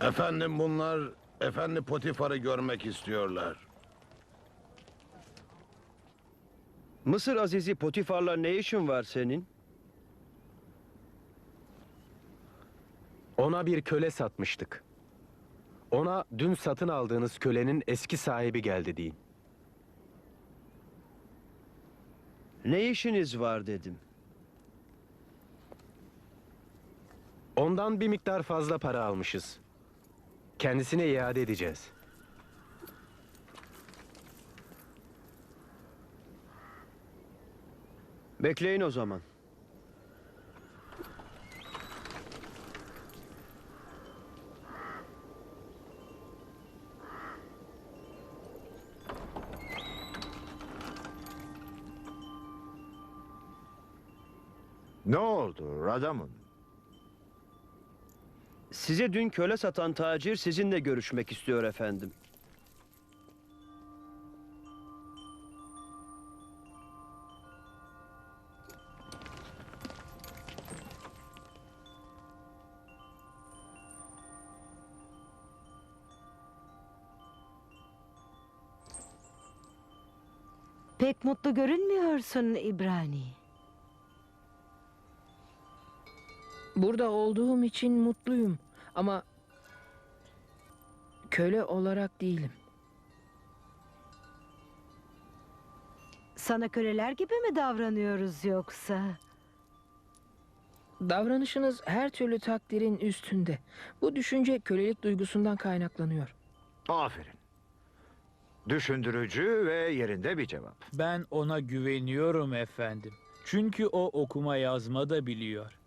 Efendim bunlar Efendi Potifar'ı görmek istiyorlar. Mısır Azizi Potifar'la ne işin var senin? Ona bir köle satmıştık. Ona dün satın aldığınız kölenin eski sahibi geldi deyin. Ne işiniz var dedim. Ondan bir miktar fazla para almışız. Kendisine iade edeceğiz. Bekleyin o zaman. Ne oldu Radamın? Size dün köle satan tacir sizinle görüşmek istiyor efendim. Pek mutlu görünmüyorsun İbrani. Burada olduğum için mutluyum ama köle olarak değilim. Sana köleler gibi mi davranıyoruz yoksa? Davranışınız her türlü takdirin üstünde. Bu düşünce kölelik duygusundan kaynaklanıyor. Aferin. Düşündürücü ve yerinde bir cevap. Ben ona güveniyorum efendim. Çünkü o okuma yazma da biliyor.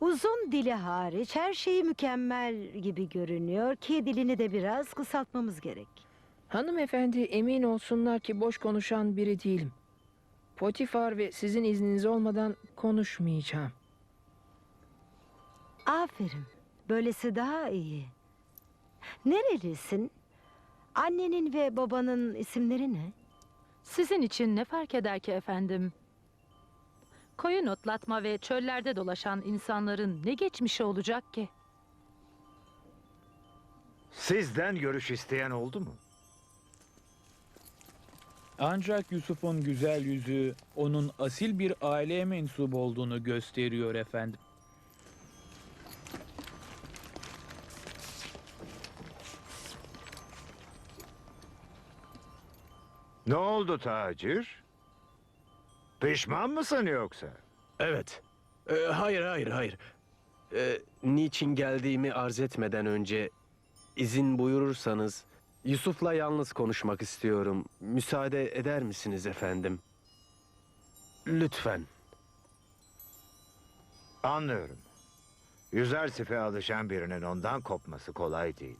Uzun dili hariç her şeyi mükemmel gibi görünüyor ki dilini de biraz kısaltmamız gerek. Hanımefendi emin olsunlar ki boş konuşan biri değilim. Potifar ve sizin izniniz olmadan konuşmayacağım. Aferin. Böylesi daha iyi. Nerelisin? Annenin ve babanın isimleri ne? Sizin için ne fark eder ki efendim? Koyun otlatma ve çöllerde dolaşan insanların ne geçmişi olacak ki? Sizden görüş isteyen oldu mu? Ancak Yusuf'un güzel yüzü onun asil bir aileye mensup olduğunu gösteriyor efendim. Ne oldu tacir? Pişman mısın yoksa? Evet. Ee, hayır, hayır, hayır. Ee, niçin geldiğimi arz etmeden önce izin buyurursanız Yusuf'la yalnız konuşmak istiyorum. Müsaade eder misiniz efendim? Lütfen. Anlıyorum. Yüzer sife alışan birinin ondan kopması kolay değil.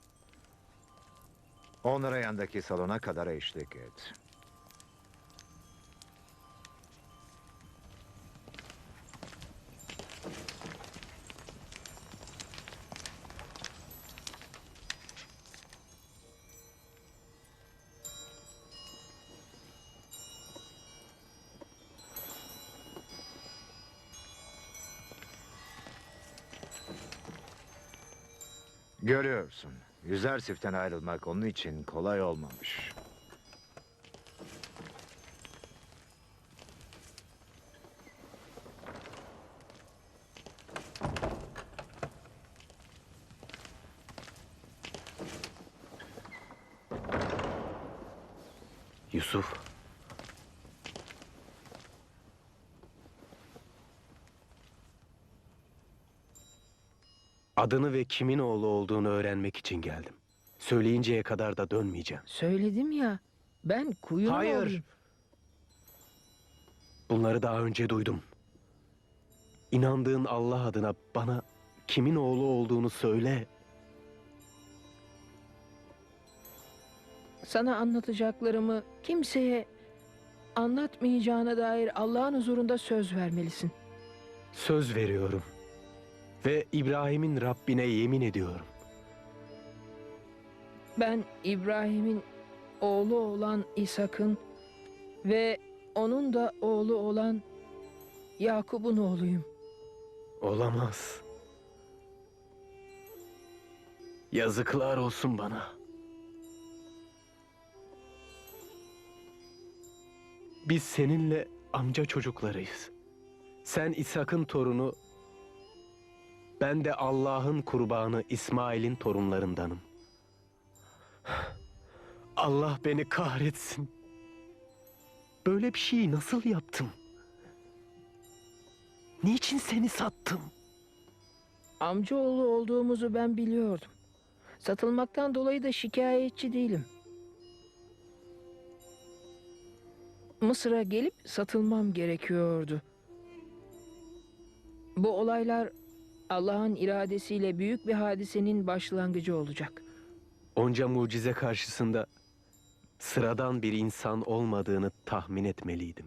Onlara yandaki salona kadar eşlik et. Görüyorsun. Yüzer siften ayrılmak onun için kolay olmamış. Yusuf. Adını ve kimin oğlu olduğunu öğrenmek için geldim. Söyleyinceye kadar da dönmeyeceğim. Söyledim ya ben kuyunun Hayır. oğluyum. Bunları daha önce duydum. İnandığın Allah adına bana kimin oğlu olduğunu söyle. Sana anlatacaklarımı kimseye anlatmayacağına dair Allah'ın huzurunda söz vermelisin. Söz veriyorum. Ve İbrahim'in Rabbine yemin ediyorum. Ben İbrahim'in oğlu olan İshak'ın ve onun da oğlu olan Yakup'un oğluyum. Olamaz. Yazıklar olsun bana. Biz seninle amca çocuklarıyız. Sen İshak'ın torunu, ben de Allah'ın kurbanı İsmail'in torunlarındanım. Allah beni kahretsin. Böyle bir şeyi nasıl yaptım? Niçin seni sattım? Amcaoğlu olduğumuzu ben biliyordum. Satılmaktan dolayı da şikayetçi değilim. Mısır'a gelip satılmam gerekiyordu. Bu olaylar Allah'ın iradesiyle büyük bir hadisenin başlangıcı olacak. Onca mucize karşısında sıradan bir insan olmadığını tahmin etmeliydim.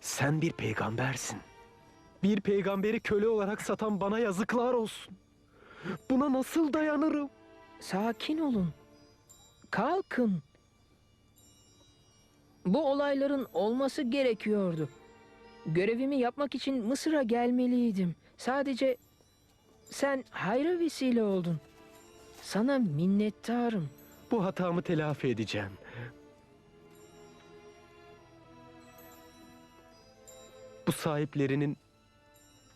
Sen bir peygambersin. Bir peygamberi köle olarak satan bana yazıklar olsun. Buna nasıl dayanırım? Sakin olun. Kalkın. Bu olayların olması gerekiyordu. Görevimi yapmak için Mısır'a gelmeliydim. Sadece sen hayra vesile oldun. Sana minnettarım. Bu hatamı telafi edeceğim. Bu sahiplerinin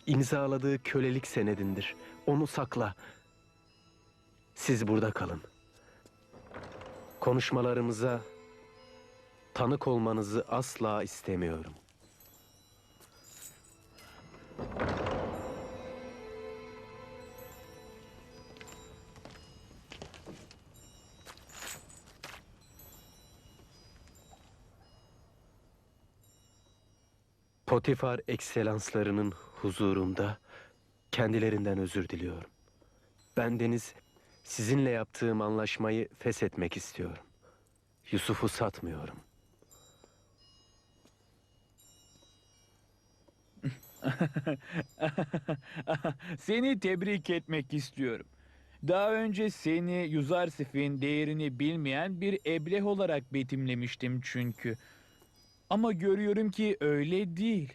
imzaladığı kölelik senedindir. Onu sakla. Siz burada kalın. Konuşmalarımıza tanık olmanızı asla istemiyorum. Potifar ekselanslarının huzurunda kendilerinden özür diliyorum. Bendeniz sizinle yaptığım anlaşmayı feshetmek istiyorum. Yusuf'u satmıyorum. Seni tebrik etmek istiyorum. Daha önce seni Yuzarsif'in değerini bilmeyen bir ebleh olarak betimlemiştim çünkü. Ama görüyorum ki öyle değil.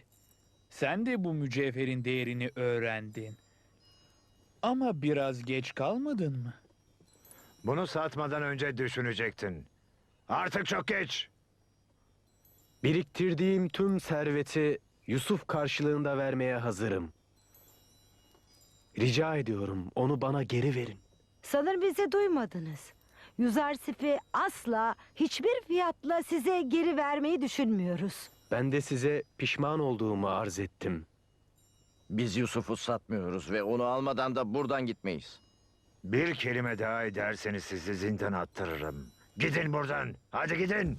Sen de bu mücevherin değerini öğrendin. Ama biraz geç kalmadın mı? Bunu satmadan önce düşünecektin. Artık çok geç. Biriktirdiğim tüm serveti Yusuf karşılığında vermeye hazırım. Rica ediyorum onu bana geri verin. Sanırım bizi duymadınız. Yuzarsif'i asla hiçbir fiyatla size geri vermeyi düşünmüyoruz. Ben de size pişman olduğumu arz ettim. Biz Yusuf'u satmıyoruz ve onu almadan da buradan gitmeyiz. Bir kelime daha ederseniz sizi zindana attırırım. Gidin buradan. Hadi gidin.